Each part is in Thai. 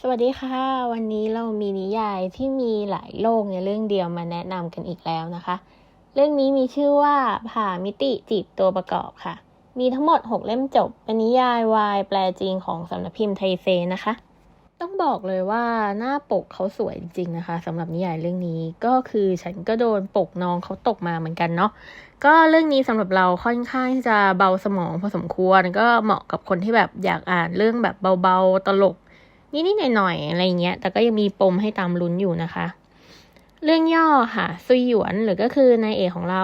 สวัสดีค่ะ วันนี้เรามีนิยายที่มีหลายโลกในเรื่องเดียวมาแนะนำกันอีกแล้วนะคะ เรื่องนี้มีชื่อว่าผ่ามิติจีบตัวประกอบค่ะ มีทั้งหมด 6 เล่มจบ เป็นนิยายวายแปลจีนของสำนักพิมพ์ไทเซนะคะ ต้องบอกเลยว่าหน้าปกเขาสวยจริงนะคะสำหรับนิยายเรื่องนี้ก็คือฉันก็โดนปกน้องเขาตกมาเหมือนกันเนาะก็เรื่องนี้สำหรับเราค่อนข้างจะเบาสมองพอสมควรก็เหมาะกับคนที่แบบอยากอ่านเรื่องแบบเบาๆตลก นิดๆหน่อยๆอะไรเงี้ย แต่ก็ยังมีปมให้ตามลุ้นอยู่นะคะ เรื่องย่อค่ะซุยหยวนหรือก็คือนายเอกของเรา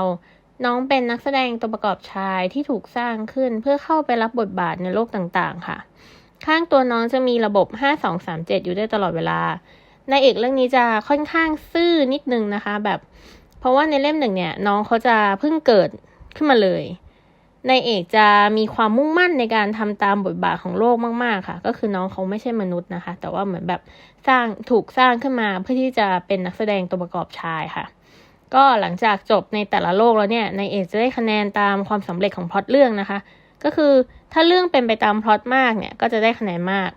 น้องเป็นนักแสดงตัวประกอบชายที่ถูกสร้างขึ้นเพื่อเข้าไปรับบทบาทในโลกต่างๆ ค่ะ ข้างตัวน้องจะมีระบบ 5237 อยู่ได้ตลอดเวลานายเอกเรื่องนี้จะค่อนข้างซื่อนิดนึงนะคะ แบบ เพราะว่าในเล่มหนึ่งเนี่ย น้องเขาจะเพิ่งเกิดขึ้นมาเลย นายเอกจะมีความมุ่งมั่นในการทำตามบทบาทของโลกมาก ๆ ค่ะ ก็คือน้องเขาไม่ใช่มนุษย์นะคะ แต่ว่าเหมือนแบบสร้างถูกสร้างขึ้นมาเพื่อที่จะเป็นนักแสดงตัวประกอบชายค่ะ ก็หลังจากจบในแต่ละโลกแล้วเนี่ยนายเอกจะได้คะแนนตามความสำเร็จของพล็อตเรื่องนะคะ ก็คือถ้าเรื่องเป็นไปตามพล็อตมากเนี่ยก็จะได้คะแนนมาก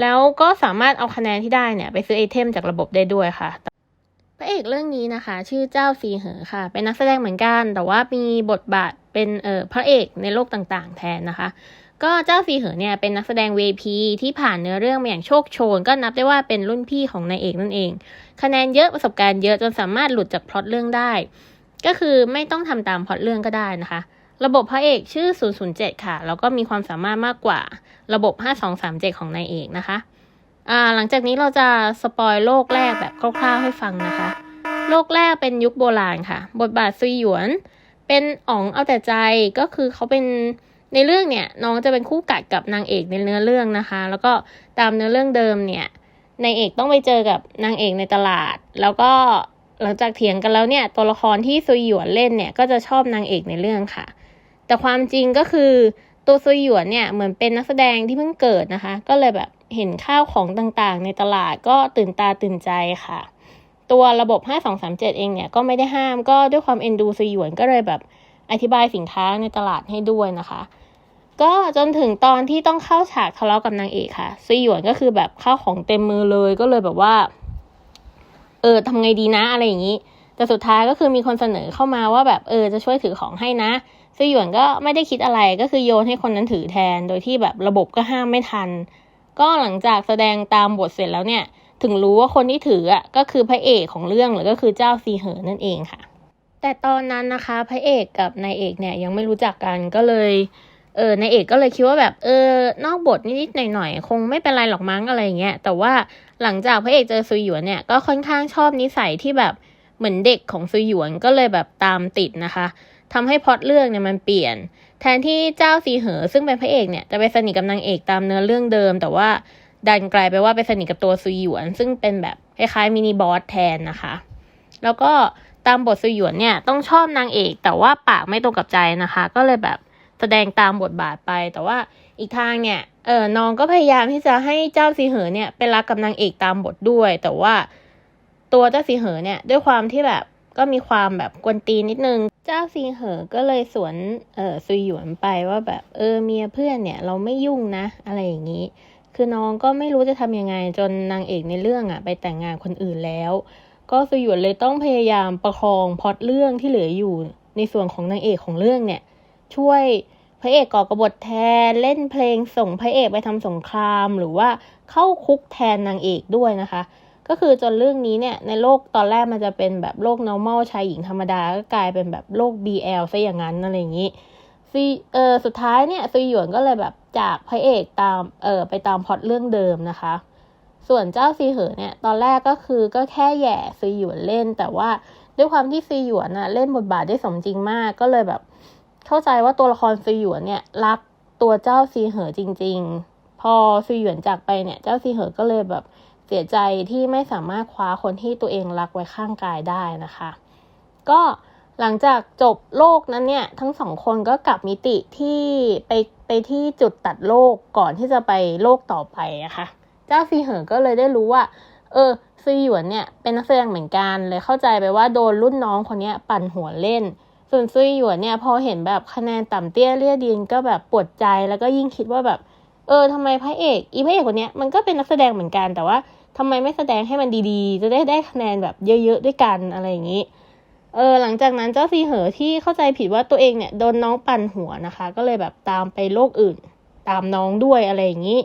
แล้วก็สามารถเอาคะแนนที่ได้เนี่ยไปซื้อไอเทมจากระบบได้ด้วยค่ะพระเอกเรื่องนี้นะคะ ชื่อเจ้าซีเหอค่ะ เป็นนักแสดงเหมือนกัน แต่ว่ามีบทบาท เป็นเอ่อพระเอกในโลกต่างๆ แทนนะคะ ก็เจ้าซีเหอเนี่ยเป็นนักแสดง VP ที่ผ่านเนื้อเรื่องมาอย่างโชคโชน ก็นับได้ว่าเป็นรุ่นพี่ของนายเอกนั่นเอง คะแนนเยอะประสบการณ์เยอะจนสามารถหลุดจากพล็อตเรื่องได้ ก็คือไม่ต้องทำตามพล็อตเรื่องก็ได้นะคะระบบพระเอกชื่อ 007 ค่ะ แล้วก็มีความสามารถมากกว่าระบบ 5237 ของนายเอกนะคะ อ่า หลังจากนี้เราจะสปอยโลกแรกแบบคร่าวๆให้ฟังนะคะ โลกแรกเป็นยุคโบราณค่ะ บทบาทซุยหยวน เป็นอ๋องเอาแต่ใจก็คือเขาเป็นในเรื่องเนี่ยน้องจะเป็นคู่กัดกับนางเอกในเนื้อเรื่องนะคะ แล้วก็ตามเนื้อเรื่องเดิมเนี่ยนายเอกต้องไปเจอกับนางเอกในตลาด แล้วก็หลังจากเถียงกันแล้วเนี่ยตัวละครที่ซุยหยวนเล่นเนี่ยก็จะชอบนางเอกในเรื่องค่ะ แต่ความจริงก็คือตัวซุยหยวนเนี่ยเหมือนเป็นนักแสดงที่เพิ่งเกิดนะคะ ก็เลยแบบเห็นข้าวของต่างๆ ในตลาดก็ตื่นตาตื่นใจค่ะ ตัวระบบ 5237 เองเนี่ยก็ไม่ได้ห้ามก็ด้วยความเอ็นดูซุยหยวนก็เลยแบบอธิบายสินค้าในตลาดให้ด้วยนะคะ ก็จนถึงตอนที่ต้องเข้าฉากทะเลาะกับนางเอกค่ะซุยหยวนก็คือแบบข้าวของเต็มมือเลยก็เลยแบบว่า เออทำไงดีนะอะไรอย่างนี้ แต่สุดท้ายก็คือมีคนเสนอเข้ามาว่าแบบเออจะช่วยถือของให้นะซุยหยวนก็ไม่ได้คิดอะไรก็คือโยนให้คนนั้นถือแทน โดยที่แบบระบบก็ห้ามไม่ทัน ก็หลังจากแสดงตามบทเสร็จแล้วเนี่ย ถึงรู้ว่าคนที่ถืออะก็คือพระเอกของเรื่องหรือก็คือเจ้าซีเหอนั่นเองค่ะ แต่ตอนนั้นนะคะพระเอกกับนายเอกเนี่ยยังไม่รู้จักกันก็เลยเออนายเอกก็เลยคิดว่าแบบเออนอกบทนิดๆหน่อยๆคงไม่เป็นไรหรอกมั้งอะไรเงี้ยแต่ว่าหลังจากพระเอกเจอซุยหยวนเนี่ยก็ค่อนข้างชอบนิสัยที่แบบเหมือนเด็กของซุยหยวนก็เลยแบบตามติดนะคะทำให้พล็อตเรื่องเนี่ยมันเปลี่ยน แทนที่เจ้าซีเหอซึ่งเป็นพระเอกเนี่ยจะไปสนิทกับนางเอกตามเนื้อเรื่องเดิม แต่ว่า ดันกลายไปว่าไปสนิทกับตัวซุยหยวน ซึ่งเป็นแบบคล้ายๆมินิบอสแทนนะคะ แล้วก็ตามบทซุยหยวนเนี่ยต้องชอบนางเอก แต่ว่าปากไม่ตรงกับใจนะคะ ก็เลยแบบแสดงตามบทบาทไป แต่ว่าอีกทางเนี่ยเออน้องก็พยายามที่จะให้เจ้าซีเหอเนี่ยไปรักกับนางเอกตามบทด้วย แต่ว่าตัวเจ้าซีเหอเนี่ยด้วยความที่แบบก็มีความแบบกวนตีนนิดนึง เจ้าซีเหอก็เลยสวนเออซุยหยวนไปว่าแบบเออเมียเพื่อนเนี่ย เราไม่ยุ่งนะ อะไรอย่างนี้ คือน้องก็ไม่รู้จะทำยังไงจนนางเอกในเรื่องอะไปแต่งงานคนอื่นแล้ว ก็ซุยหยวนเลยต้องพยายามประคองพอตเรื่องที่เหลืออยู่ในส่วนของนางเอกของเรื่องเนี่ย ช่วยพระเอกก่อกบฏแทนเล่นเพลงส่งพระเอกไปทำสงคราม หรือว่าเข้าคุกแทนนางเอกด้วยนะคะ ก็คือจนเรื่องนี้เนี่ยในโลกตอนแรกมันจะเป็นแบบโลก normal ชายหญิงธรรมดาก็กลายเป็นแบบโลก BL ซะอย่างนั้นอะไรอย่างนี้ซีเออสุดท้ายเนี่ยซุยหยวนก็เลยแบบ จากพระเอกตามเออไปตามพล็อตเรื่องเดิมนะคะ ส่วนเจ้าซีเหอเนี่ยตอนแรกก็คือก็แค่แย่ซีหยวนเล่น แต่ว่าด้วยความที่ซีหยวนน่ะเล่นบทบาทได้สมจริงมากก็เลยแบบ เข้าใจว่าตัวละครซีหยวนเนี่ยรักตัวเจ้าซีเหอจริง ๆ พอซีหยวนจากไปเนี่ยเจ้าซีเหอก็เลยแบบเสียใจที่ไม่สามารถคว้าคนที่ตัวเองรักไว้ข้างกายได้นะคะ ก็ หลังจากจบโลกนั้นเนี่ย ทั้งสองคนก็กลับมิติที่ไปไปที่จุดตัดโลกก่อนที่จะไปโลกต่อไปนะคะเจ้าซีเหอก็เลยได้รู้ว่า เออซีหยวนเนี่ยเป็นนักแสดงเหมือนกันเลยเข้าใจไปว่าโดนรุ่นน้องคนนี้ปั่นหัวเล่น ส่วนซุยหยวนเนี่ยพอเห็นแบบคะแนนต่ำเตี้ยเลี่ยดินก็แบบปวดใจแล้วก็ยิ่งคิดว่าแบบ เออทำไมพระเอก อีพระเอกคนเนี้ยมันก็เป็นนักแสดงเหมือนกันแต่ว่าทำไมไม่แสดงให้มันดีๆ จะได้ได้คะแนนแบบเยอะๆด้วยกันอะไรอย่างนี้ เออหลังจากนั้นเจ้าซีเหอที่เข้าใจผิดว่าตัวเองเนี่ยโดนน้องปั่นหัวนะคะ ก็เลยแบบตามไปโลกอื่น ตามน้องด้วยอะไรอย่างนี้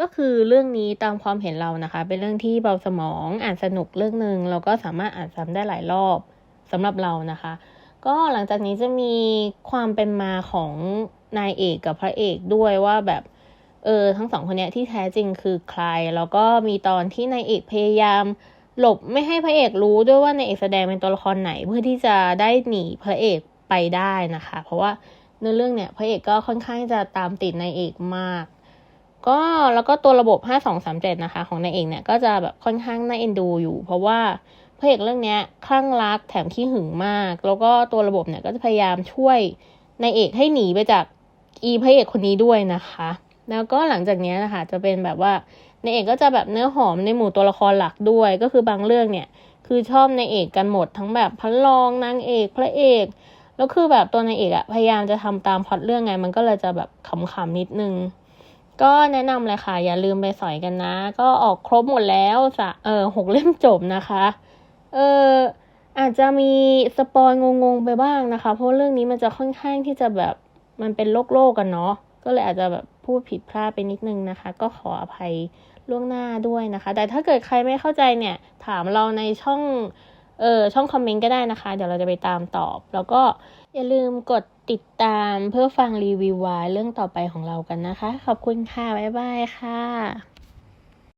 ก็คือเรื่องนี้ตามความเห็นเรานะคะ เป็นเรื่องที่เบาสมองอ่านสนุกเรื่องหนึ่งเราก็สามารถอ่านซ้ำได้หลายรอบสำหรับเรานะคะ ก็หลังจากนี้จะมีความเป็นมาของนายเอกกับพระเอกด้วยว่าแบบเออทั้งสองคนเนี้ยที่แท้จริงคือใคร แล้วก็มีตอนที่นายเอกพยายาม หลบไม่ให้พระเอกรู้ด้วยว่านายเอกแสดงเป็นตัวละครไหนเพื่อที่จะได้หนีพระเอกไปได้นะคะ เพราะว่าในเรื่องเนี่ยพระเอกก็ค่อนข้างจะตามติดนายเอกมาก ก็แล้วก็ตัวระบบ 5237 นะคะ ของนายเอกเนี่ยก็จะแบบค่อนข้างน่าเอ็นดูอยู่ เพราะว่าพระเอกเรื่องเนี้ยคลั่งรักแถมขี้หึงมาก แล้วก็ตัวระบบเนี่ยก็จะพยายามช่วยนายเอกให้หนีไปจากอีพระเอกคนนี้ด้วยนะคะ แล้วก็หลังจากนี้นะคะจะเป็นแบบว่า ในเอกก็จะแบบเนื้อหอมในหมู่ตัวละครหลักด้วย ก็คือบางเรื่องเนี่ย คือชอบในเอกกันหมดทั้งแบบพระรองนางเอกพระเอกแล้วคือแบบตัวนายเอกอะพยายามจะทำตามพล็อตเรื่องไง มันก็เลยจะแบบขำๆนิดนึง ก็แนะนำเลยค่ะ อย่าลืมไปสอยกันนะ ก็ออกครบหมดแล้วสะเออหกเล่มจบนะคะ เอออาจจะมีสปอยงงๆไปบ้างนะคะ เพราะเรื่องนี้มันจะค่อนข้างที่จะแบบมันเป็นโลกโลกกันเนาะก็เลยอาจจะแบบพูดผิดพลาดไปนิดนึงนะคะ ก็ขออภัย ล่วงหน้าด้วยนะคะ แต่ถ้าเกิดใครไม่เข้าใจเนี่ยถามเราในช่องเออช่องคอมเมนต์ก็ได้นะคะ เดี๋ยวเราจะไปตามตอบ แล้วก็อย่าลืมกดติดตามเพื่อฟังรีวิววายเรื่องต่อไปของเรากันนะคะ ขอบคุณค่ะ บ๊ายบายค่ะ